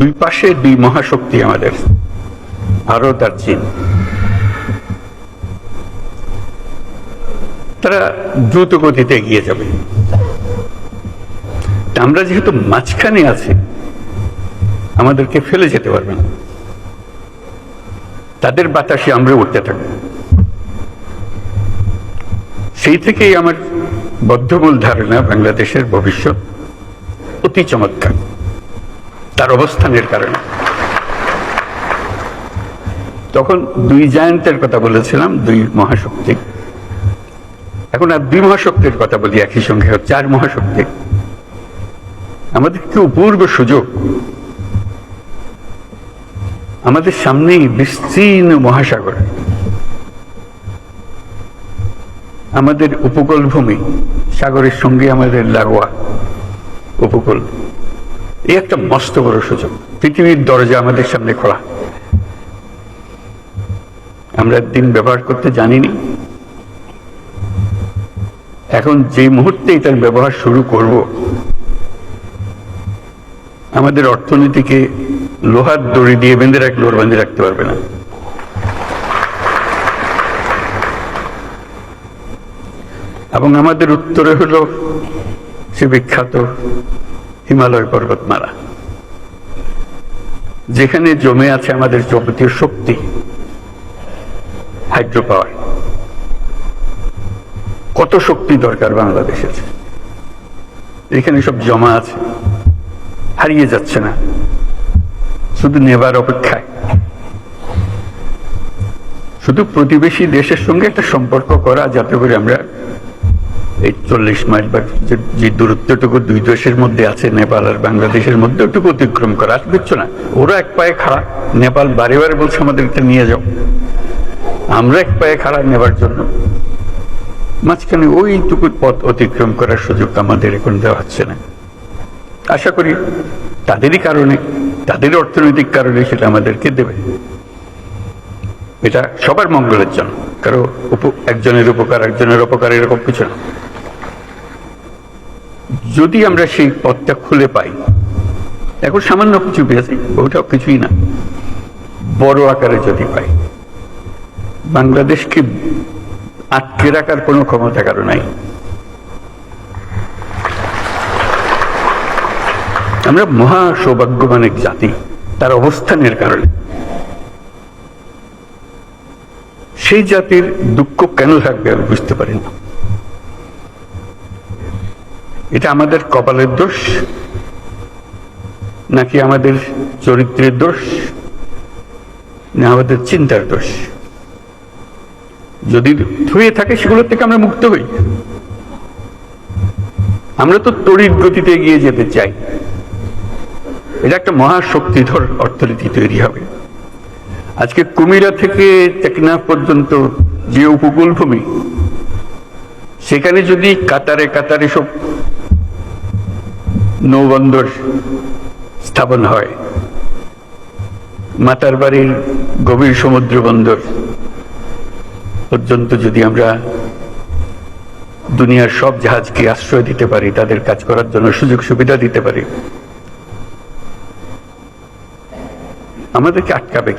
দুই পাশে দুই মহাশক্তি আমাদের, ভারত আর চীন। তারা দ্রুত গতিতে এগিয়ে যাবে। আমরা যেহেতু মাঝখানে আছি, আমাদেরকে ফেলে যেতে পারবে না। তাদের বাতাসে আমরা উঠতে থাকব। সেই থেকেই আমার বদ্ধমূল ধারণা বাংলাদেশের ভবিষ্যৎ অতি চমৎকার। তার অবস্থানের কারণে। তখন দুই জায়ান্তের কথা বলেছিলাম, দুই মহাশক্তি। এখন আর দুই মহাশক্তির কথা বলি একই সঙ্গে চার মহাশক্তি। আমাদের কি অপূর্ব সুযোগ। আমাদের সামনেই বিস্তীর্ণ মহাসাগর। আমাদের উপকূল ভূমি সাগরের সঙ্গে আমাদের লাগোয়া উপকূল। এই একটা মস্ত বড় সুযোগ। পৃথিবীর দরজা আমাদের সামনে খোলা। আমরা দিন ব্যবহার করতে জানিনি। এখন যে মুহূর্তে এটার ব্যবহার শুরু করব, আমাদের অর্থনীতিকে লোহার দড়ি দিয়ে বেঁধে রাখলে ওর বেঁধে রাখতে পারবে না। এবং আমাদের উত্তরে হলো সে বিখ্যাত হিমালয় পর্বতমালা। যেখানে জমে আছে আমাদের যাবতীয় শক্তি হাইড্রো পাওয়ার কত শক্তি দরকার বাংলাদেশের এখানে সব জমা আছে, হারিয়ে যাচ্ছে না। শুধু নেবার অপেক্ষায়। শুধু প্রতিবেশী দেশের সঙ্গে একটা সম্পর্ক করা, যাতে করে আমরা এই চল্লিশ মাইল বা যে- দূরত্বটুকু দুই দেশের মধ্যে আছে, নেপাল আর বাংলাদেশের মধ্যে ওটুকু অতিক্রম করা। আর বুঝছ না, ওরা এক পায়ে খাড়া। নেপাল বারে বারে বলছে আমাদের এটা নিয়ে যাও। আমরা এক পায়ে খাড়া নেবার জন্য। মাঝখানে ওইটুকু পথ অতিক্রম করার সুযোগ আমাদের এখন দেওয়া হচ্ছে না। আশা করি তাদেরই কারণে, তাদের অর্থনৈতিক কারণে সেটা আমাদেরকে দেবে। এটা সবার মঙ্গলের জন্য। কারও একজনের উপকার একজনের উপকার এরকম কিছু না। যদি আমরা সেই পথটা খুলে পাই এখন সামান্য কিছু পেয়েছি ওটাও কিছুই না। বড় আকারে যদি পাই। বাংলাদেশকে আটকে রাখার কোনো ক্ষমতা কারও নাই। আমরা মহা সৌভাগ্যবান এক জাতি, তার অবস্থানের কারণে। সেই জাতির দুঃখ কেন থাকবে আমি বুঝতে পারি না। আমাদের কপালের দোষ, নাকি আমাদের চরিত্রের দোষ, না আমাদের চিন্তার দোষ? যদি ধুয়ে থাকে, সেগুলোর থেকে আমরা মুক্ত হই। আমরা তো তড়িৎ গতিতে এগিয়ে যেতে চাই। এটা একটা মহাশক্তিধর অর্থনীতি তৈরি হবে। আজকে কুমিরা থেকে টেকনাফ পর্যন্ত যে উপকূল ভূমি সেখানে যদি কাতারে কাতারে সব নৌবন্দর স্থাপন হয়। মাতার বাড়ির গভীর সমুদ্র বন্দর পর্যন্ত যদি আমরা দুনিয়ার সব জাহাজকে আশ্রয় দিতে পারি, তাদের কাজ করার জন্য সুযোগ সুবিধা দিতে পারি, আমাদেরকে আটকাবে কে?